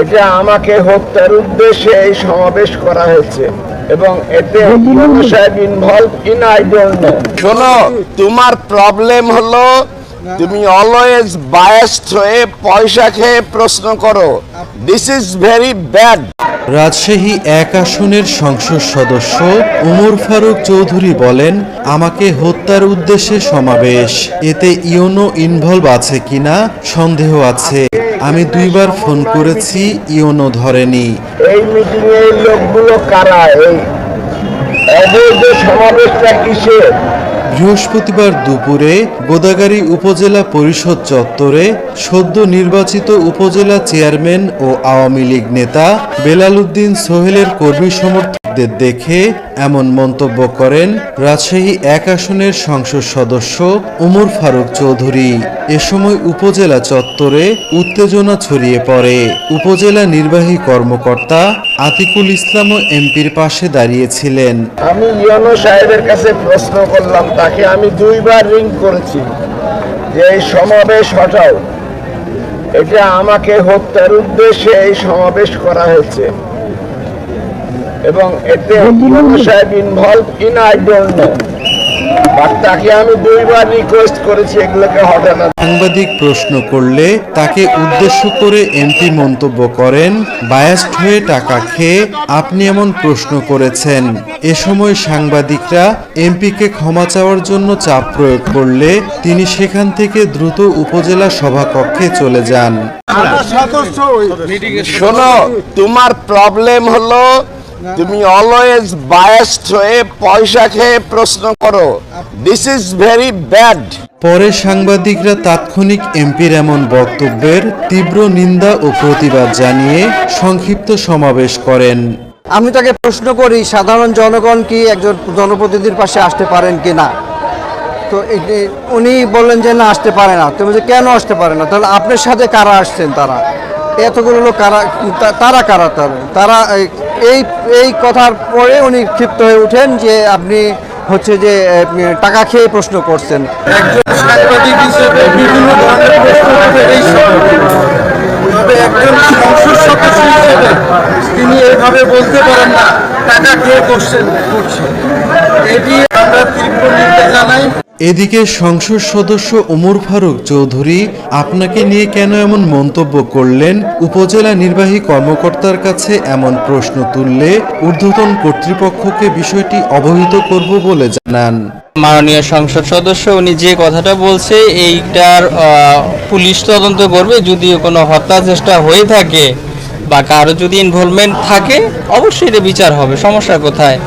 এটা আমাকে হত্যার উদ্দেশ্যে এই সমাবেশ করা হয়েছে এবং এতে সাহেব involve in I don't know শোনো তোমার প্রবলেম হলো তুমি অলওয়েজ বায়াসড হয়ে পয়সা খেয়ে প্রশ্ন করো। This is very bad Rajshahi এক আসনের সংসদ সদস্য উমর ফারুক চৌধুরী বলেন আমাকে হত্যার উদ্দেশ্যে সমাবেশ। এতে ইউনো ইনভলভ আছে কিনা সন্দেহ আছে। আমি দুইবার ফোন করেছি ইওনো ধরেনি। এই মিটিং এ লোকগুলো কারা? এই অবৈধ সমাবেশটা কিসের? বৃহস্পতিবার দুপুরে গোদাগাড়ী উপজেলা পরিষদ চত্বরে সদ্য নির্বাচিত উপজেলা চেয়ারম্যান ও আওয়ামী লীগ নেতা বেলাল উদ্দিন সোহেলের কর্মী সমর্থকদের দেখে এমন মন্তব্য করেন রাজশাহী এক আসনের সংসদ সদস্য ওমর ফারুক চৌধুরী। এ সময় উপজেলা চত্বরে উত্তেজনা ছড়িয়ে পড়ে। উপজেলা নির্বাহী কর্মকর্তা আতিকুল ইসলামও এমপির পাশে দাঁড়িয়েছিলেন। আমি ইয়নো সাহেবের কাছে প্রশ্ন করলাম, তাকে আমি দুইবার রিং করেছি যে এই সমাবেশ হটাও। এটা আমাকে হত্যার উদ্দেশ্যে এই সমাবেশ করা হয়েছে। এবং এতে ইয়নো সাহেব involve in I don't know তাকে আমি দুইবার রিকোয়েস্ট করেছি এগুলোকে হটানো সাংবাদিক প্রশ্ন করলে তাকে উদ্দেশ্য করে এমপি মন্তব্য করেন বায়াস্ট হয়ে টাকা খেয়ে আপনি এমন প্রশ্ন করেছেন। এ সময় সাংবাদিকরা এমপিকে ক্ষমা চাওয়ার জন্য চাপ প্রয়োগ করলে তিনি সেখান থেকে দ্রুত উপজেলা সভাকক্ষে চলে যান। শোনো তোমার প্রবলেম হলো তুমি অলওয়েজ বায়াসড হয়ে পয়সা খেয়ে প্রশ্ন করো। দিস ইজ ভেরি ব্যাড পরে সাংবাদিকরা তাৎক্ষণিক এমপির এমন বক্তব্যের তীব্র নিন্দা ও প্রতিবাদ জানিয়ে সংক্ষিপ্ত সমাবেশ করেন। আমি তাকে প্রশ্ন করি সাধারণ জনগণ কি একজন জনপ্রতিনিধির পাশে আসতে পারেন কি না? তো উনি বললেন যে না আসতে পারে না। তুমি যে কেন আসতে পারে না? তাহলে আপনার সাথে কারা আসছেন তারা? এতগুলো লোক কারা তারা কারা তারা তারা এই- এই কথার পরে উনি ক্ষিপ্ত হয়ে উঠেন যে আপনি হচ্ছে যে টাকা খেয়ে প্রশ্ন করছেন হিসেবে বিভিন্ন ধরনের প্রশ্ন। তবে একজন তিনি এইভাবে বলতে পারেন না, টাকা খেয়ে করছেন করছেন এটি এদিকে সংসদ সদস্য ওমর ফারুক চৌধুরী, আপনাকে নিয়ে কেন এমন মন্তব্য করলেন? উপজেলা নির্বাহী কর্মকর্তার কাছে এমন প্রশ্ন তুললে ঊর্ধ্বতন কর্তৃপক্ষকে বিষয়টি অবহিত করব বলে জানান। মাননীয় সংসদ সদস্য, উনি যে কথাটা বলছে, এইটার পুলিশ তদন্ত করবে। যদি কোনো হত্যা চেষ্টা হয়ে থাকে বা কারও যদি ইনভলভমেন্ট থাকে, অবশ্যই এটা বিচার হবে। সমস্যা কোথায়?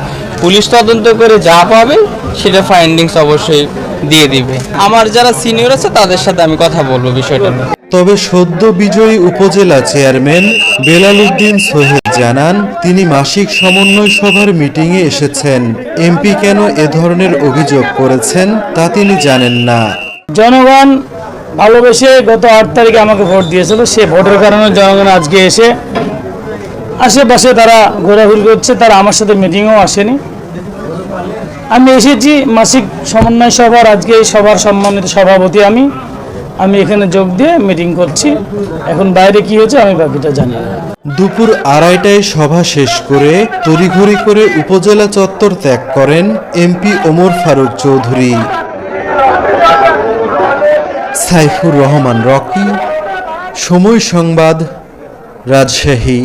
পুলিশ তদন্ত করে যা পাবে সেটা ফাইন্ডিংস অবশ্যই দিয়ে দিবে। আমার যারা সিনিয়র আছে তাদের সাথে আমি কথা বলব বিষয়টা নিয়ে। তবে সদ্য বিজয়ী উপজেলা চেয়ারম্যান বেলাল উদ্দিন সোহেল জানান তিনি মাসিক সমন্বয় সভার মিটিংয়ে এসেছেন। এমপি কেন এ ধরনের অভিযোগ করেছেন তা তিনি জানেন না। জনগণ ভালোবেসে গত আট তারিখে আমাকে ভোট দিয়েছিল সে ভোটের কারণে জনগণ আজকে এসে আশেপাশে তারা ঘোরাঘুরি করছে, তারা আমার সাথে মিটিংও আসেনি। আমি এসেছি, মাসিক সমন্বয় সভার, আজকে এই সভার সম্মানিত সভাপতি আমি। আমি এখানে যোগ দিয়ে মিটিং করছি। এখন বাইরে কি হয়েছে আমি বাকিটা জানি দুপুর আড়াইটায় সভা শেষ করে তড়িঘড়ি করে উপজেলা চত্বর ত্যাগ করেন এমপি ওমর ফারুক চৌধুরী। সাইফুর রহমান রকি, সময় সংবাদ, রাজশাহী।